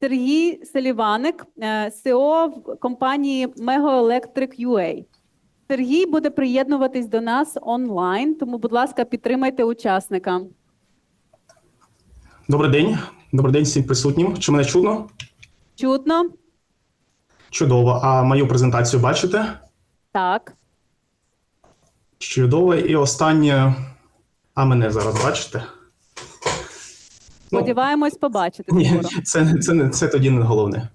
Сергій Селіваник, СЕО в компанії Mego Electric UA. Сергій буде приєднуватись до нас онлайн, тому, будь ласка, підтримайте учасника. Добрий день. Добрий день всім присутнім. Чи мене чутно? Чутно? Чудово. А мою презентацію бачите? Так. Чудово. І останнє. А мене зараз бачите? Ну, Сподіваємось побачити ні, скоро. це, це, це тоді не головне.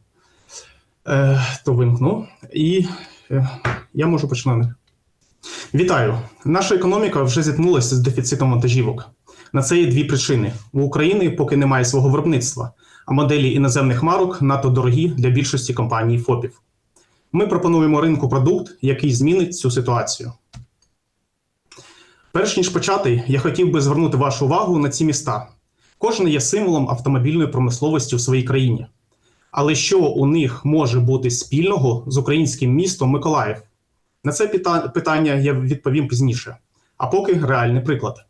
Е, то вимкну. І е, я можу починати. Вітаю! Наша економіка вже зіткнулася з дефіцитом вантажівок. На це є дві причини: у України поки немає свого виробництва, а моделі іноземних марок надто дорогі для більшості компаній ФОПів. Ми пропонуємо ринку продукт, який змінить цю ситуацію. Перш ніж почати, я хотів би звернути вашу увагу на ці міста. Кожен є символом автомобільної промисловості в своїй країні. Але що у них може бути спільного з українським містом Миколаїв? На це питання я відповім пізніше. А поки реальний приклад.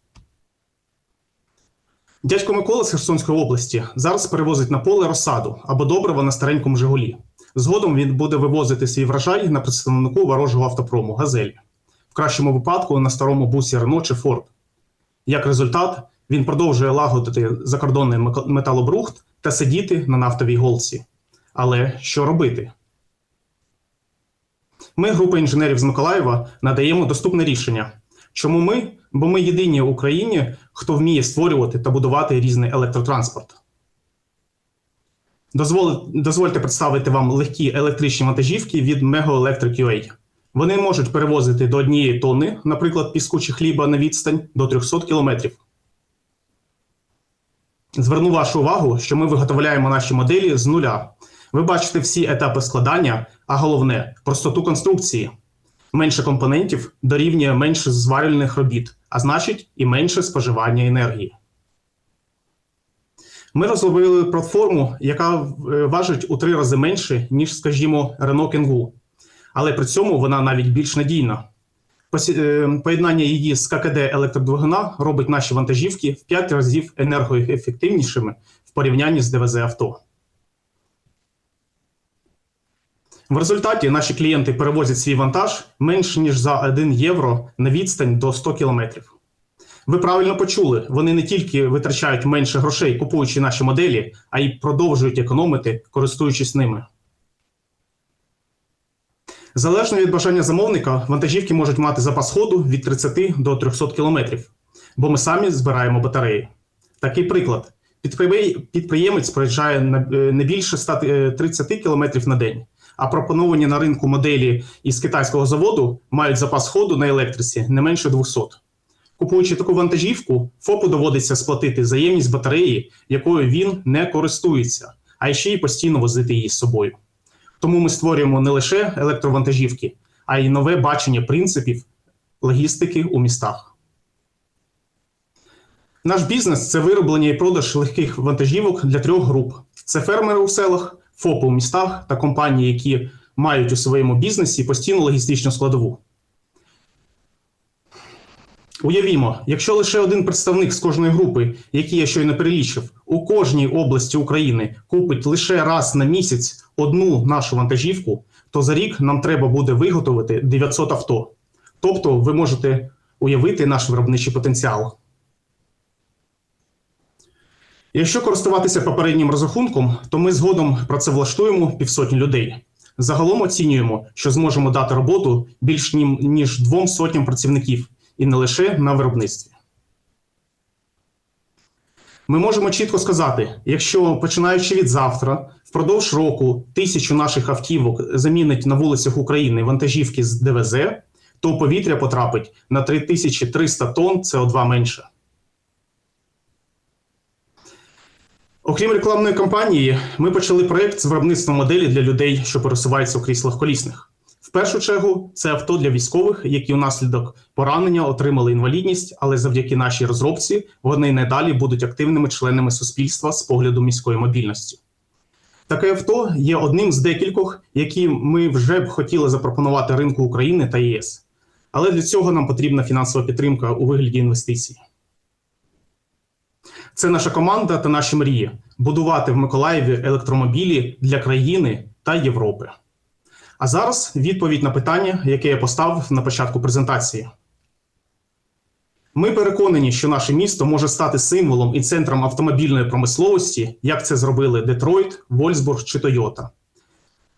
Дядько Микола з Херсонської області зараз перевозить на поле розсаду або добрива на старенькому Жигулі. Згодом він буде вивозити свій врожай на представнику ворожого автопрому Газелі, в кращому випадку на старому бусі Рено чи Форд. Як результат, він продовжує лагодити закордонний металобрухт та сидіти на нафтовій голці. Але що робити? Ми, група інженерів з Миколаєва, надаємо доступне рішення. Чому ми? Бо ми єдині в Україні, хто вміє створювати та будувати різний електротранспорт. Дозвол- Дозвольте представити вам легкі електричні вантажівки від Mego Electric UA. Вони можуть перевозити до однієї тонни, наприклад, піску чи хліба на відстань до 300 кілометрів. Зверну вашу увагу, що ми виготовляємо наші моделі з нуля. Ви бачите всі етапи складання, а головне простоту конструкції. Менше компонентів дорівнює менше зварювальних робіт, а значить і менше споживання енергії. Ми розробили платформу, яка е, важить у три рази менше, ніж, скажімо, Renault Kangoo. Але при цьому вона навіть більш надійна. Е, Поєднання її з ККД електродвигуна робить наші вантажівки в 5 разів енергоефективнішими в порівнянні з ДВЗ авто. В результаті наші клієнти перевозять свій вантаж менш ніж за 1 євро на відстань до 100 кілометрів. Ви правильно почули, вони не тільки витрачають менше грошей, купуючи наші моделі, а й продовжують економити, користуючись ними. Залежно від бажання замовника, вантажівки можуть мати запас ходу від 30 до 300 кілометрів, бо ми самі збираємо батареї. Такий приклад: підприємець проїжджає е, не більше 130 кілометрів на день, а пропоновані на ринку моделі із китайського заводу мають запас ходу на електриці не менше 200. Купуючи таку вантажівку, ФОПу доводиться сплатити заємність батареї, якою він не користується, а ще й постійно возити її з собою. Тому ми створюємо не лише електровантажівки, а й нове бачення принципів логістики у містах. Наш бізнес це вироблення і продаж легких вантажівок для трьох груп: це фермери у селах, ФОПи у містах та компанії, які мають у своєму бізнесі постійну логістичну складову. Уявімо, якщо лише один представник з кожної групи, які я щойно перелічив, у кожній області України купить лише раз на місяць одну нашу вантажівку, то за рік нам треба буде виготовити 900 авто. Тобто, ви можете уявити наш виробничий потенціал. Якщо користуватися попереднім розрахунком, то ми згодом працевлаштуємо півсотні людей. Загалом оцінюємо, що зможемо дати роботу більш ніж двом сотням працівників, і не лише на виробництві. Ми можемо чітко сказати: якщо починаючи від завтра, впродовж року тисячу наших автівок замінить на вулицях України вантажівки з ДВЗ, то повітря потрапить на 3300 тонн СО2 менше. Окрім рекламної кампанії, ми почали проєкт з виробництва моделі для людей, що пересуваються у кріслах колісних. Першу чергу, це авто для військових, які внаслідок поранення отримали інвалідність, але завдяки нашій розробці вони й надалі будуть активними членами суспільства з погляду міської мобільності. Таке авто є одним з декількох, які ми вже б хотіли запропонувати ринку України та ЄС. Але для цього нам потрібна фінансова підтримка у вигляді інвестицій. Це наша команда та наші мрії. будувати в Миколаєві електромобілі для країни та Європи. А зараз відповідь на питання, яке я поставив на початку презентації. Ми переконані, що наше місто може стати символом і центром автомобільної промисловості, як це зробили Детройт, Вольсбург чи Тойота.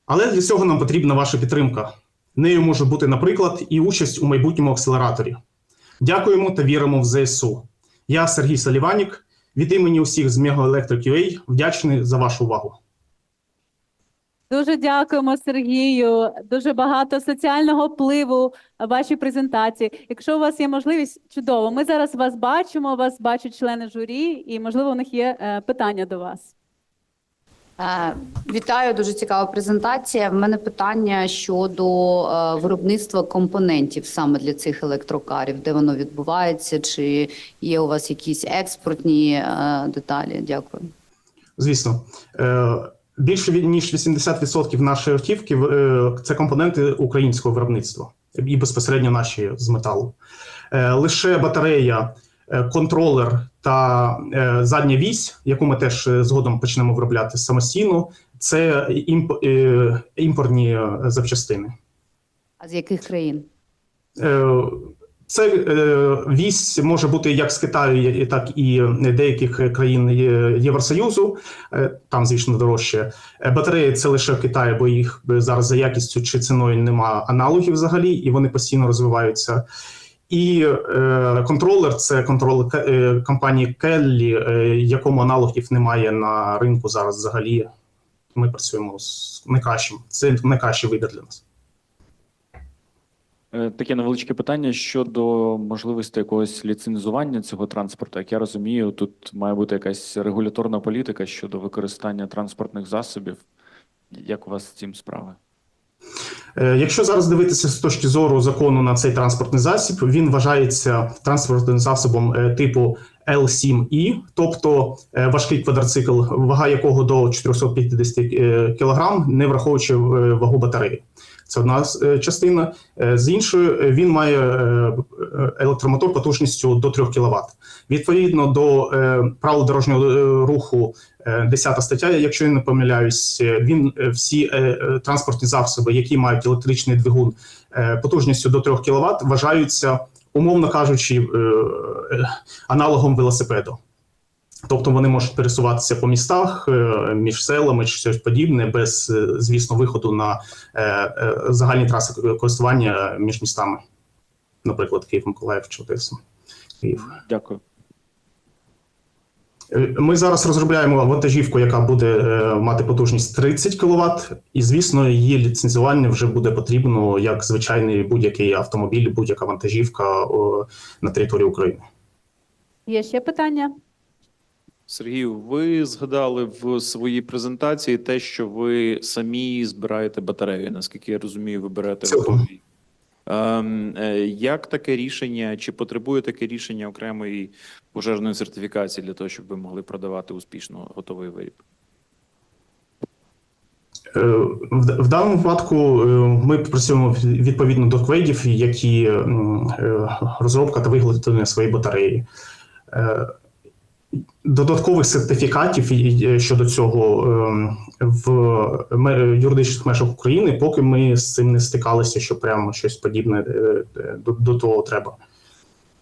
Але для цього нам потрібна ваша підтримка. Нею може бути, наприклад, і участь у майбутньому акселераторі. Дякуємо та віримо в ЗСУ. Я Сергій Саліванік. Від імені усіх з Mega вдячний за вашу увагу. Дуже дякуємо, Сергію. Дуже багато соціального впливу в вашій презентації. Якщо у вас є можливість, чудово. Ми зараз вас бачимо, вас бачать члени журі, і можливо у них є е, питання до вас. Е, Вітаю, дуже цікава презентація. В мене питання щодо е, виробництва компонентів саме для цих електрокарів, де воно відбувається, чи є у вас якісь експортні е, деталі? Дякую. Звісно, е, більше ніж 80% нашої автівки е, це компоненти українського виробництва і безпосередньо наші з металу. Е, Лише батарея, е, контролер та задня вісь, яку ми теж згодом почнемо виробляти самостійно, це імп- імпортні запчастини. А з яких країн? Е, Це е, вісь може бути як з Китаю, так і деяких країн Євросоюзу. Е, Там, звісно, дорожче. Е, Батареї це лише в Китаї, бо їх зараз за якістю чи ціною нема аналогів взагалі, і вони постійно розвиваються. І е, контролер це контролер е, компанії е, якому аналогів немає на ринку зараз взагалі. Ми працюємо з найкращим. Це найкращий вибір для нас. Таке невеличке питання щодо можливості якогось ліцензування цього транспорту. Як я розумію, тут має бути якась регуляторна політика щодо використання транспортних засобів. Як у вас з цим справи? Е, Якщо зараз дивитися з точки зору закону на цей транспортний засіб, він вважається транспортним засобом е, типу L7i, тобто е, важкий квадроцикл, вага якого до 450 кг, не враховуючи вагу батареї. Це одна е, частина. Е, З іншої, е, він має електромотор потужністю до 3 кВт. Відповідно до правил дорожнього руху, е, 10 стаття, якщо я не помиляюсь, він всі транспортні засоби, які мають електричний двигун потужністю до 3 кВт, вважаються, умовно кажучи, аналогом велосипеду. Тобто вони можуть пересуватися по містах е, між селами чи щось подібне, без, е, звісно, виходу на е, загальні траси користування між містами, наприклад, Київ, Миколаїв чи Одеса. Київ. Дякую. Ми зараз розробляємо вантажівку, яка буде мати потужність 30 кВт, і звісно, її ліцензування вже буде потрібно як звичайний будь-який автомобіль, будь-яка вантажівка на території України. Є ще питання? Сергію, ви згадали в своїй презентації те, що ви самі збираєте батареї. Наскільки я розумію, ви берете Цілком. Ем, е, як таке рішення, чи потребує таке рішення окремої пожежної сертифікації для того, щоб ви могли продавати успішно готовий виріб? Е, В, в даному випадку е, ми працюємо відповідно до кведів, які розробка та виготовлення своєї батареї. Е, Додаткових сертифікатів і щодо цього ем, в юридичних межах України, поки ми з цим не стикалися, що прямо щось подібне е, е, до, того треба.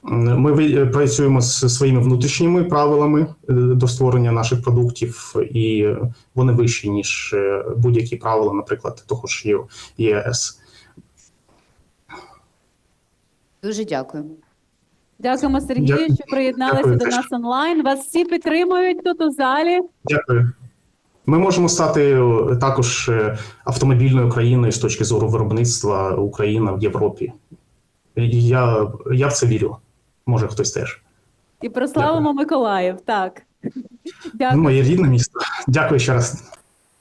Ми працюємо з своїми внутрішніми правилами е, до створення наших продуктів, і вони вищі, ніж е, будь-які правила, наприклад, того ж ЄС. Дуже дякую. Дякуємо, Сергію, Дякую. що приєдналися Дякую до нас онлайн. Вас всі підтримують тут у залі. Дякую. Ми можемо стати е, також е, автомобільною країною з точки зору виробництва Україна в Європі. Я, я в це вірю. Може, хтось теж. І прославимо Миколаїв. Так. Дякую. моє рідне місто. Дякую ще раз.